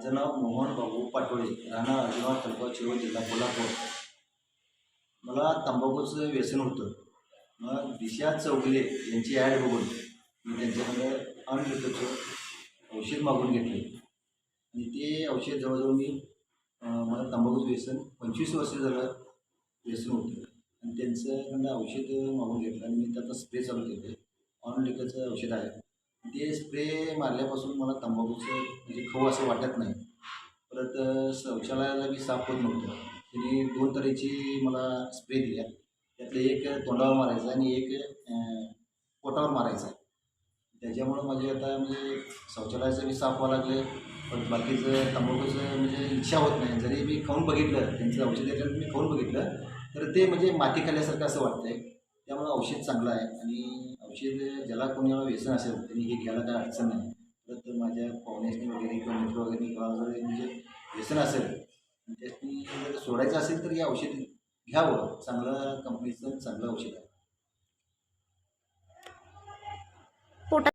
माझं नाव मोहन बाबू पाटोळे राहणार अजिबात तालुका शिरोळ जिल्हा कोल्हापूर. मला तंबाखूचं व्यसन होतं. मग दिशा चौगले यांची ॲड बघून मी त्यांच्याकडे अनलिखितचं औषध मागून घेतले. आणि ते औषध जवळजवळ मी मला तंबाखूचं व्यसन पंचवीस वर्ष झालं व्यसन होतं. आणि त्यांच्याकडनं औषध मागून घेतलं आणि मी त्याचा स्प्रे चालू केले. ऑनलिकाचं औषध आहे. ते स्प्रे मारल्यापासून मला तंबाखूचं म्हणजे खाऊ असं वाटत नाही. परत शौचालयाला मी साफ होत नव्हतं. त्यांनी दोन तऱ्हेची मला स्प्रे दिल्या. त्यातलं एक तोंडावर मारायचं आणि एक पोटावर मारायचा. त्याच्यामुळं माझे आता म्हणजे शौचालयाचं मी साफ व्हावं लागलं. पण बाकीचं तंबाखूचं म्हणजे इच्छा होत नाही. जरी मी खाऊन बघितलं त्यांचं औषध मी खाऊन बघितलं तर ते म्हणजे माती खाल्ल्यासारखं असं वाटतं आहे त्यामुळे औषध चांगलं आहे. आणि औषध ज्याला कोणाला व्यसन असेल त्यांनी हे घ्यायला काय अडचण नाही. परत माझ्या पाहुण्यासनी वगैरे किंवा मित्र वगैरे किंवा जर म्हणजे व्यसन असेल त्यासनी जर सोडायचं असेल तर हे औषध घ्यावं. चांगलं कंपनीचं चांगलं औषध आहे.